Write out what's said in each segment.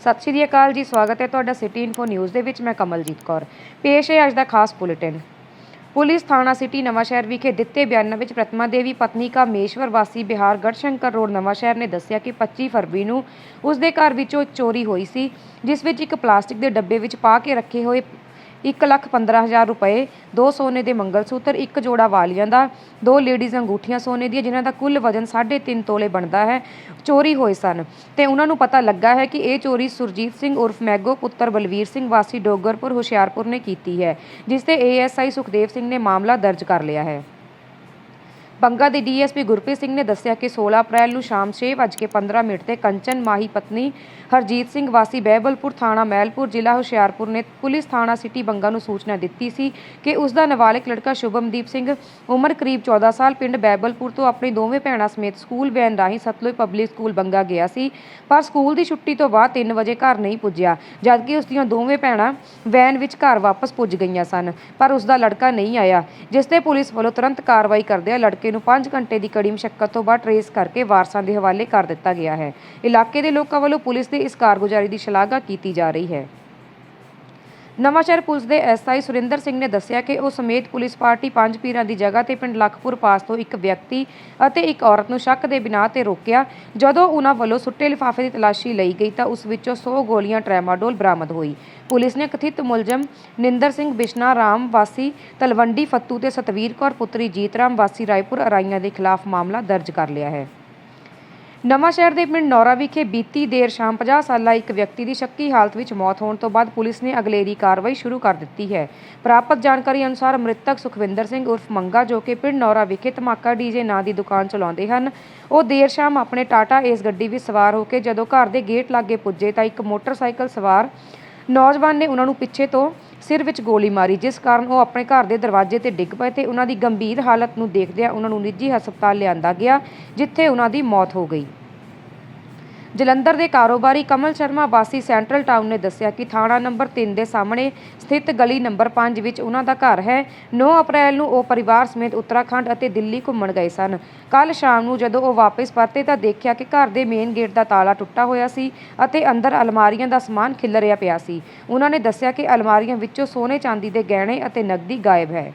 ਸਤਿ ਸ਼੍ਰੀ ਅਕਾਲ ਜੀ, ਸਵਾਗਤ ਹੈ ਤੁਹਾਡਾ ਸਿਟੀ ਇਨਫੋ ਨਿਊਜ਼ ਦੇ ਵਿੱਚ, ਮੈਂ ਕਮਲਜੀਤ ਕੌਰ। ਪੇਸ਼ ਹੈ ਅੱਜ ਦਾ ਖਾਸ ਬੁਲੇਟਿਨ। ਪੁਲਿਸ ਥਾਣਾ ਸਿਟੀ ਨਵਾਂਸ਼ਹਿਰ ਵਿਖੇ ਦਿੱਤੇ ਬਿਆਨਾਂ ਵਿੱਚ ਪ੍ਰਤਮਾ ਦੇਵੀ, ਪਤਨੀ ਕਾ ਮੇਸ਼ਵਰ ਵਾਸੀ ਬਿਹਾਰ ਗੜਸ਼ੰਕਰ ਰੋਡ, ਨਵਾਂਸ਼ਹਿਰ ਨੇ ਦੱਸਿਆ ਕਿ 25 ਫਰਵਰੀ ਨੂੰ ਉਸ ਦੇ ਘਰ ਵਿੱਚੋਂ ਚੋਰੀ ਹੋਈ ਸੀ, ਜਿਸ ਵਿੱਚ ਇੱਕ ਪਲਾਸਟਿਕ ਦੇ ਡੱਬੇ ਵਿੱਚ ਪਾ ਕੇ ਰੱਖੇ ਹੋਏ ਇੱਕ ਲੱਖ ਪੰਦਰਾਂ ਹਜ਼ਾਰ ਰੁਪਏ, ਦੋ ਸੋਨੇ ਦੇ ਮੰਗਲਸੂਤਰ, ਇੱਕ ਜੋੜਾ ਵਾਲੀਆਂ ਦਾ, ਦੋ ਲੇਡੀਜ਼ ਅੰਗੂਠੀਆਂ ਸੋਨੇ ਦੀਆਂ, ਜਿਨ੍ਹਾਂ ਦਾ ਕੁੱਲ ਵਜ਼ਨ 3.5 ਤੋਲੇ ਬਣਦਾ ਹੈ, ਚੋਰੀ ਹੋਏ ਸਨ। ਤੇ ਉਹਨਾਂ ਨੂੰ ਪਤਾ ਲੱਗਾ ਹੈ ਕਿ ਇਹ ਚੋਰੀ ਸੁਰਜੀਤ ਸਿੰਘ ਉਰਫ ਮੈਗੋ, ਪੁੱਤਰ ਬਲਵੀਰ ਸਿੰਘ, ਵਾਸੀ ਡੋਗਰਪੁਰ, ਹੁਸ਼ਿਆਰਪੁਰ ਨੇ ਕੀਤੀ ਹੈ, ਜਿਸ ਤੇ ਏਐਸਆਈ ਸੁਖਦੇਵ ਸਿੰਘ ਨੇ ਮਾਮਲਾ ਦਰਜ ਕਰ ਲਿਆ ਹੈ। ਬੰਗਾ ਦੇ ਡੀਐਸਪੀ ਗੁਰਪ੍ਰੀਤ ਸਿੰਘ ਨੇ ਦੱਸਿਆ ਕਿ 16 ਅਪ੍ਰੈਲ ਨੂੰ ਸ਼ਾਮ 6:15 ਮਿੰਟ ਤੇ ਕੰਚਨ ਮਾਹੀ ਪਤਨੀ ਹਰਜੀਤ ਸਿੰਘ ਵਾਸੀ ਬਹਿਬਲਪੁਰ ਥਾਣਾ ਮਹਿਲਪੁਰ, ਜ਼ਿਲ੍ਹਾ ਹੁਸ਼ਿਆਰਪੁਰ ਨੇ ਪੁਲਿਸ ਥਾਣਾ ਸਿਟੀ ਬੰਗਾ ਨੂੰ ਸੂਚਨਾ ਦਿੱਤੀ ਸੀ ਕਿ ਉਸ ਦਾ ਨਾਬਾਲਗ ਲੜਕਾ ਸ਼ੁਭਮਦੀਪ ਸਿੰਘ ਉਮਰ ਕਰੀਬ 14 ਸਾਲ, ਪਿੰਡ ਬਹਿਬਲਪੁਰ ਤੋਂ ਆਪਣੀ ਦੋਵੇਂ ਭੈਣਾਂ ਸਮੇਤ ਸਕੂਲ ਵੈਨ ਰਾਹੀਂ ਸਤਲੁਜ ਪਬਲਿਕ ਸਕੂਲ ਬੰਗਾ ਗਿਆ ਸੀ, ਪਰ ਸਕੂਲ ਦੀ ਛੁੱਟੀ ਤੋਂ ਬਾਅਦ 3 ਵਜੇ ਘਰ ਨਹੀਂ ਪੁੱਜਿਆ, ਜਦਕਿ ਉਸ ਦੀਆਂ ਦੋਵੇਂ ਭੈਣਾਂ ਵੈਨ ਵਿੱਚ ਘਰ ਵਾਪਸ ਪੁੱਜ ਗਈਆਂ ਸਨ, ਪਰ ਉਸ ਦਾ ਲੜਕਾ ਨਹੀਂ ਆਇਆ, ਜਿਸ ਤੇ ਪੁਲਿਸ ਵੱਲੋਂ ਤੁਰੰਤ ਕਾਰਵਾਈ ਕਰਦਿਆਂ ਲੜਕੇ ਨੂੰ 5 ਘੰਟੇ ਦੀ ਕੜੀ ਮੁਸ਼ੱਕਤ ਤੋਂ ਬਾਅਦ ਟਰੇਸ ਕਰਕੇ ਵਾਰਸਾਂ ਦੇ ਹਵਾਲੇ ਕਰ ਦਿੱਤਾ ਗਿਆ ਹੈ। ਇਲਾਕੇ ਦੇ ਲੋਕਾਂ ਵੱਲੋਂ ਪੁਲਿਸ ਦੇ ਇਸ ਕਾਰਗੁਜ਼ਾਰੀ ਦੀ ਸ਼ਲਾਘਾ ਕੀਤੀ ਜਾ ਰਹੀ ਹੈ। ਨਵਾਂਸ਼ਹਿਰ ਪੁਲਿਸ ਦੇ ਐਸਆਈ ਸੁਰਿੰਦਰ ਸਿੰਘ ਨੇ ਦੱਸਿਆ ਕਿ ਉਹ ਸਮੇਤ ਪੁਲਿਸ ਪਾਰਟੀ ਪੰਜ ਪੀਰਾਂ ਦੀ ਜਗ੍ਹਾ ਤੇ ਪਿੰਡ ਲਖਪੁਰ ਪਾਸ ਤੋਂ ਇੱਕ ਵਿਅਕਤੀ ਅਤੇ ਇੱਕ ਔਰਤ ਨੂੰ ਸ਼ੱਕ ਦੇ ਬਿਨਾਂ ਤੇ ਰੋਕਿਆ। ਜਦੋਂ ਉਹਨਾਂ ਵੱਲੋਂ ਸੁੱਟੇ ਲਿਫਾਫੇ ਦੀ ਤਲਾਸ਼ੀ ਲਈ ਗਈ ਤਾਂ ਉਸ ਵਿੱਚੋਂ 100 ਗੋਲੀਆਂ ਟਰੈਮਾਡੋਲ ਬਰਾਮਦ ਹੋਈ। ਪੁਲਿਸ ਨੇ ਕਥਿਤ ਮੁਲਜ਼ਮ ਨਿੰਦਰ ਸਿੰਘ ਬਿਸ਼ਨਾ ਰਾਮ ਵਾਸੀ, ਤਲਵੰਡੀ ਫੱਤੂ ਤੇ ਸਤਵੀਰ ਕੌਰ, ਪੁੱਤਰੀ ਜੀਤ ਰਾਮ ਵਾਸੀ, ਰਾਏਪੁਰ ਅਰਾਈਆਂ ਦੇ ਖਿਲਾਫ ਮਾਮਲਾ ਦਰਜ ਕਰ ਲਿਆ ਹੈ। ਨਵਾਂ ਸ਼ਹਿਰ ਦੇ ਪਿੰਡ ਨੌਰਾ ਵਿਖੇ ਬੀਤੀ ਦੇਰ ਸ਼ਾਮ 50 ਸਾਲਾ ਇੱਕ ਵਿਅਕਤੀ ਦੀ ਸ਼ੱਕੀ ਹਾਲਤ ਵਿੱਚ ਮੌਤ ਹੋਣ ਤੋਂ ਬਾਅਦ ਪੁਲਿਸ ਨੇ ਅਗਲੇਰੀ ਕਾਰਵਾਈ ਸ਼ੁਰੂ ਕਰ ਦਿੱਤੀ ਹੈ। ਪ੍ਰਾਪਤ ਜਾਣਕਾਰੀ ਅਨੁਸਾਰ ਮ੍ਰਿਤਕ ਸੁਖਵਿੰਦਰ ਸਿੰਘ ਉਰਫ ਮੰਗਾ ਜੋ ਕਿ ਪਿੰਡ ਨੌਰਾ ਵਿਖੇ ਧਮਾਕਾ ਡੀਜੇ ਨਾਂ ਦੀ ਦੁਕਾਨ ਚਲਾਉਂਦੇ ਹਨ, ਉਹ ਦੇਰ ਸ਼ਾਮ ਆਪਣੇ ਟਾਟਾ ਏਸ ਗੱਡੀ ਵਿੱਚ ਸਵਾਰ ਹੋ ਕੇ ਜਦੋਂ ਘਰ ਦੇ ਗੇਟ ਲਾਗੇ ਪੁੱਜੇ ਤਾਂ ਇੱਕ ਮੋਟਰਸਾਈਕਲ ਸਵਾਰ ਨੌਜਵਾਨ ਨੇ ਉਹਨਾਂ ਨੂੰ ਪਿੱਛੇ ਤੋਂ ਸਿਰ ਵਿੱਚ ਗੋਲੀ ਮਾਰੀ, ਜਿਸ ਕਾਰਨ ਉਹ ਆਪਣੇ ਘਰ ਦੇ ਦਰਵਾਜ਼ੇ ਤੇ ਡਿੱਗ ਪਏ ਤੇ ਉਹਨਾਂ ਦੀ ਗੰਭੀਰ ਹਾਲਤ ਨੂੰ ਦੇਖਦਿਆਂ ਉਹਨਾਂ ਨੂੰ ਨਿੱਜੀ ਹਸਪਤਾਲ ਲਿਆਂਦਾ ਗਿਆ, ਜਿੱਥੇ ਉਹਨਾਂ ਦੀ ਮੌਤ ਹੋ ਗਈ। ਜਲੰਧਰ ਦੇ ਕਾਰੋਬਾਰੀ ਕਮਲ ਸ਼ਰਮਾ ਵਾਸੀ ਸੈਂਟਰਲ ਟਾਊਨ ਨੇ ਦੱਸਿਆ ਕਿ ਥਾਣਾ ਨੰਬਰ 3 ਦੇ ਸਾਹਮਣੇ ਸਥਿਤ ਗਲੀ ਨੰਬਰ 5 ਵਿੱਚ ਉਹਨਾਂ ਦਾ ਘਰ ਹੈ। 9 ਅਪ੍ਰੈਲ ਨੂੰ ਉਹ ਪਰਿਵਾਰ ਸਮੇਤ ਉੱਤਰਾਖੰਡ ਅਤੇ ਦਿੱਲੀ ਘੁੰਮਣ ਗਏ ਸਨ। ਕੱਲ ਸ਼ਾਮ ਨੂੰ ਜਦੋਂ ਉਹ ਵਾਪਸ ਪਰਤੇ ਤਾਂ ਦੇਖਿਆ ਕਿ ਘਰ ਦੇ ਮੇਨ ਗੇਟ ਦਾ ਤਾਲਾ ਟੁੱਟਾ ਹੋਇਆ ਸੀ ਅਤੇ ਅੰਦਰ ਅਲਮਾਰੀਆਂ ਦਾ ਸਮਾਨ ਖਿਲਰਿਆ ਪਿਆ ਸੀ। ਉਹਨਾਂ ਨੇ ਦੱਸਿਆ ਕਿ ਅਲਮਾਰੀਆਂ ਵਿੱਚੋਂ ਸੋਨੇ ਚਾਂਦੀ ਦੇ ਗਹਿਣੇ ਅਤੇ ਨਕਦੀ ਗਾਇਬ ਹੈ।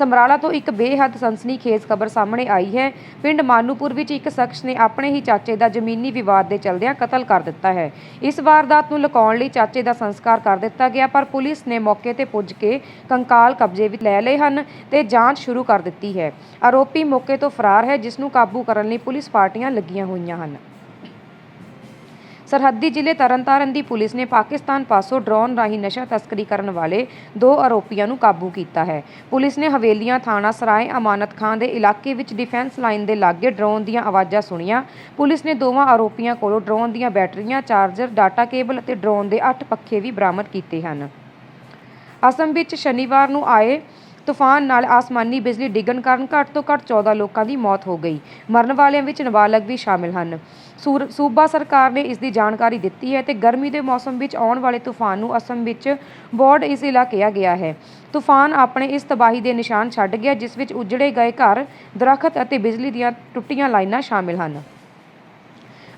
ਸਮਰਾਲਾ ਤੋਂ ਇੱਕ ਬੇਹੱਦ ਸਨਸਨੀਖੇਜ਼ ਖਬਰ ਸਾਹਮਣੇ ਆਈ ਹੈ। ਪਿੰਡ ਮਾਨੂਪੁਰ ਵਿੱਚ ਇੱਕ ਸ਼ਖਸ ਨੇ ਆਪਣੇ ਹੀ ਚਾਚੇ ਦਾ ਜ਼ਮੀਨੀ ਵਿਵਾਦ ਦੇ ਚਲਦਿਆਂ ਕਤਲ ਕਰ ਦਿੱਤਾ ਹੈ। ਇਸ ਵਾਰਦਾਤ ਨੂੰ ਲੁਕਾਉਣ ਲਈ ਚਾਚੇ ਦਾ ਸੰਸਕਾਰ ਕਰ ਦਿੱਤਾ ਗਿਆ, ਪਰ ਪੁਲਿਸ ਨੇ ਮੌਕੇ ਤੇ ਪੁੱਜ ਕੇ ਕੰਕਾਲ ਕਬਜ਼ੇ ਵਿੱਚ ਲੈ ਲਏ ਹਨ ਤੇ ਜਾਂਚ ਸ਼ੁਰੂ ਕਰ ਦਿੱਤੀ ਹੈ। ਆਰੋਪੀ ਮੌਕੇ ਤੋਂ ਫਰਾਰ ਹੈ, ਜਿਸ ਨੂੰ ਕਾਬੂ ਕਰਨ ਲਈ ਪੁਲਿਸ ਪਾਰਟੀਆਂ ਲੱਗੀਆਂ ਹੋਈਆਂ ਹਨ। ਸਰਹੱਦੀ ਜ਼ਿਲ੍ਹੇ ਤਰਨਤਾਰਨ ਦੀ ਪੁਲਿਸ ਨੇ ਪਾਕਿਸਤਾਨ ਪਾਸੋਂ ਡਰੋਨ ਰਾਹੀਂ ਨਸ਼ਾ ਤਸਕਰੀ ਕਰਨ ਵਾਲੇ ਦੋ ਆਰੋਪੀਆਂ ਨੂੰ ਕਾਬੂ ਕੀਤਾ ਹੈ। ਪੁਲਿਸ ਨੇ ਹਵੇਲੀਆਂ ਥਾਣਾ ਸਰਾਏ ਅਮਾਨਤ ਖਾਨ ਦੇ ਇਲਾਕੇ ਵਿੱਚ ਡਿਫੈਂਸ ਲਾਈਨ ਦੇ ਲਾਗੇ ਡਰੋਨ ਦੀਆਂ ਆਵਾਜ਼ਾਂ ਸੁਣੀਆਂ। ਪੁਲਿਸ ਨੇ ਦੋਵਾਂ ਆਰੋਪੀਆਂ ਕੋਲੋਂ ਡਰੋਨ ਦੀਆਂ ਬੈਟਰੀਆਂ, ਚਾਰਜਰ, ਡਾਟਾ ਕੇਬਲ ਅਤੇ ਡਰੋਨ ਦੇ 8 ਪੱਖੇ ਵੀ ਬਰਾਮਦ ਕੀਤੇ ਹਨ। ਅਸਮ ਵਿੱਚ ਸ਼ਨੀਵਾਰ ਨੂੰ ਆਏ ਤੂਫਾਨ ਨਾਲ ਆਸਮਾਨੀ ਬਿਜਲੀ ਡਿੱਗਣ ਕਾਰਨ ਘੱਟ ਤੋਂ ਘੱਟ 14 ਲੋਕਾਂ ਦੀ ਮੌਤ ਹੋ ਗਈ। ਮਰਨ ਵਾਲਿਆਂ ਵਿੱਚ ਨਾਬਾਲਗ ਵੀ ਸ਼ਾਮਿਲ ਹਨ। ਸੂਰ- ਸੂਬਾ ਸਰਕਾਰ ਨੇ ਇਸ ਦੀ ਜਾਣਕਾਰੀ ਦਿੱਤੀ ਹੈ ਤੇ ਗਰਮੀ ਦੇ ਮੌਸਮ ਵਿੱਚ ਆਉਣ ਵਾਲੇ ਤੂਫਾਨ ਨੂੰ ਅਸਮ ਵਿੱਚ ਬੋਰਡ ਇਜ਼ਿਲਾ ਕਿਹਾ ਗਿਆ ਹੈ। ਤੂਫਾਨ ਆਪਣੇ ਇਸ ਤਬਾਹੀ ਦੇ ਨਿਸ਼ਾਨ ਛੱਡ ਗਿਆ, ਜਿਸ ਵਿੱਚ ਉਜੜੇ ਗਏ ਘਰ, ਦਰਖਤ ਅਤੇ ਬਿਜਲੀ ਦੀਆਂ ਟੁੱਟੀਆਂ ਲਾਈਨਾਂ ਸ਼ਾਮਿਲ ਹਨ।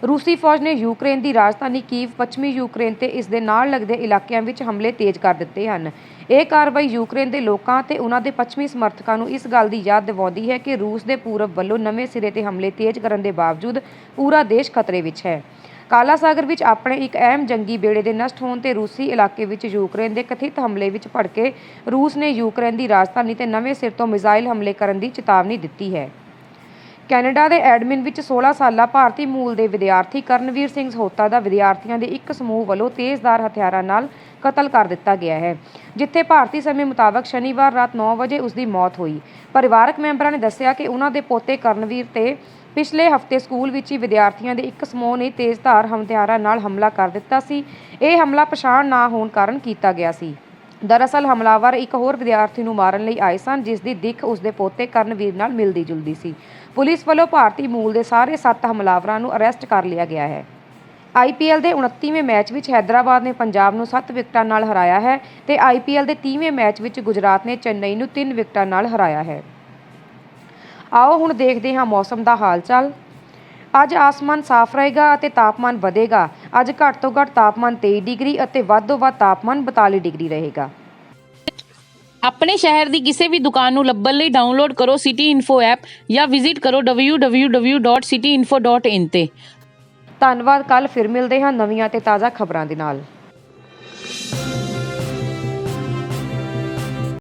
ਰੂਸੀ ਫੌਜ ਨੇ ਯੂਕਰੇਨ ਦੀ ਰਾਜਧਾਨੀ ਕੀਵ ਪੱਛਮੀ ਯੂਕਰੇਨ ਤੇ ਇਸ ਦੇ ਨਾਲ ਲੱਗਦੇ ਇਲਾਕਿਆਂ ਵਿੱਚ ਹਮਲੇ ਤੇਜ਼ ਕਰ ਦਿੱਤੇ ਹਨ। ਇਹ ਕਾਰਵਾਈ ਯੂਕਰੇਨ ਦੇ ਲੋਕਾਂ ਤੇ ਉਹਨਾਂ ਦੇ ਪੱਛਮੀ ਸਮਰਥਕਾਂ ਨੂੰ ਇਸ ਗੱਲ ਦੀ ਯਾਦ ਦਿਵਾਉਂਦੀ ਹੈ ਕਿ ਰੂਸ ਦੇ ਪੂਰਬ ਵੱਲੋਂ ਨਵੇਂ ਸਿਰੇ ਤੇ ਹਮਲੇ ਤੇਜ਼ ਕਰਨ ਦੇ ਬਾਵਜੂਦ ਪੂਰਾ ਦੇਸ਼ ਖਤਰੇ ਵਿੱਚ ਹੈ। ਕਾਲਾ ਸਾਗਰ ਵਿੱਚ ਆਪਣੇ ਇੱਕ ਅਹਿਮ ਜੰਗੀ ਬੇੜੇ ਦੇ ਨਸ਼ਟ ਹੋਣ ਤੇ ਰੂਸੀ ਇਲਾਕੇ ਵਿੱਚ ਯੂਕਰੇਨ ਦੇ ਕਥਿਤ ਹਮਲੇ ਵਿੱਚ ਭੜਕੇ ਰੂਸ ਨੇ ਯੂਕਰੇਨ ਦੀ ਰਾਜਧਾਨੀ ਤੇ ਨਵੇਂ ਸਿਰ ਤੋਂ ਮਿਜ਼ਾਈਲ ਹਮਲੇ ਕਰਨ ਦੀ ਚੇਤਾਵਨੀ ਦਿੱਤੀ ਹੈ। ਕੈਨੇਡਾ ਦੇ ਐਡਮਿਨ ਵਿੱਚ 16 ਸਾਲਾ ਭਾਰਤੀ ਮੂਲ ਦੇ ਵਿਦਿਆਰਥੀ ਕਰਨਵੀਰ ਸਿੰਘ ਹੋਤਾ ਦਾ ਵਿਦਿਆਰਥੀਆਂ ਦੇ ਇੱਕ ਸਮੂਹ ਵੱਲੋਂ ਤੇਜ਼ਧਾਰ ਹਥਿਆਰਾਂ ਨਾਲ ਕਤਲ ਕਰ ਦਿੱਤਾ ਗਿਆ ਹੈ, ਜਿੱਥੇ ਭਾਰਤੀ ਸਮੇਂ ਮੁਤਾਬਕ ਸ਼ਨੀਵਾਰ ਰਾਤ 9 ਵਜੇ ਉਸ ਦੀ ਮੌਤ ਹੋਈ। ਪਰਿਵਾਰਕ ਮੈਂਬਰਾਂ ਨੇ ਦੱਸਿਆ ਕਿ ਉਹਨਾਂ ਦੇ ਪੋਤੇ ਕਰਨਵੀਰ ਤੇ ਪਿਛਲੇ ਹਫ਼ਤੇ ਸਕੂਲ ਵਿੱਚ ਹੀ ਵਿਦਿਆਰਥੀਆਂ ਦੇ ਇੱਕ ਸਮੂਹ ਨੇ ਤੇਜ਼ਧਾਰ ਹਥਿਆਰਾਂ ਨਾਲ ਹਮਲਾ ਕਰ ਦਿੱਤਾ ਸੀ। ਇਹ ਹਮਲਾ ਪਛਾਣ ਨਾ ਹੋਣ ਕਾਰਨ ਕੀਤਾ ਗਿਆ ਸੀ। ਦਰਅਸਲ ਹਮਲਾਵਰ ਇੱਕ ਹੋਰ ਵਿਦਿਆਰਥੀ ਨੂੰ ਮਾਰਨ ਲਈ ਆਏ ਸਨ, ਜਿਸ ਦੀ ਦਿੱਖ ਉਸ ਦੇ ਪੋਤੇ ਕਰਨਵੀਰ ਨਾਲ ਮਿਲਦੀ ਜੁਲਦੀ ਸੀ। ਪੁਲਿਸ ਵੱਲੋਂ ਭਾਰਤੀ ਮੂਲ ਦੇ ਸਾਰੇ 7 ਹਮਲਾਵਰਾਂ ਨੂੰ ਅਰੈਸਟ ਕਰ ਲਿਆ ਗਿਆ ਹੈ। ਆਈਪੀਐਲ ਦੇ 29ਵੇਂ ਮੈਚ ਵਿੱਚ ਹੈਦਰਾਬਾਦ ਨੇ ਪੰਜਾਬ ਨੂੰ 7 ਵਿਕਟਾਂ ਨਾਲ ਹਰਾਇਆ ਹੈ ਤੇ ਆਈਪੀਐਲ ਦੇ 30ਵੇਂ ਮੈਚ ਵਿੱਚ ਗੁਜਰਾਤ ਨੇ ਚੇਨਈ ਨੂੰ 3 ਵਿਕਟਾਂ ਨਾਲ ਹਰਾਇਆ ਹੈ। ਆਓ ਹੁਣ ਦੇਖਦੇ ਹਾਂ ਮੌਸਮ ਦਾ ਹਾਲ ਚਾਲ। ਅੱਜ ਆਸਮਾਨ ਸਾਫ਼ ਰਹੇਗਾ ਅਤੇ ਤਾਪਮਾਨ ਵਧੇਗਾ। ਅੱਜ ਘੱਟ ਤੋਂ ਘੱਟ ਤਾਪਮਾਨ 23 ਡਿਗਰੀ ਅਤੇ ਵੱਧ ਤੋਂ ਵੱਧ ਤਾਪਮਾਨ 42 ਡਿਗਰੀ ਰਹੇਗਾ। ਆਪਣੇ ਸ਼ਹਿਰ ਦੀ ਕਿਸੇ ਵੀ ਦੁਕਾਨ ਨੂੰ ਲੱਭਣ ਲਈ ਡਾਊਨਲੋਡ ਕਰੋ ਸਿਟੀ ਇਨਫੋ ਐਪ ਜਾਂ ਵਿਜ਼ਿਟ ਕਰੋ www.cityinfo.in ਤੇ। ਧੰਨਵਾਦ ਕੱਲ ਫਿਰ ਮਿਲਦੇ ਹਾਂ ਨਵੀਆਂ ਤੇ ਤਾਜ਼ਾ ਖਬਰਾਂ ਦੇ ਨਾਲ।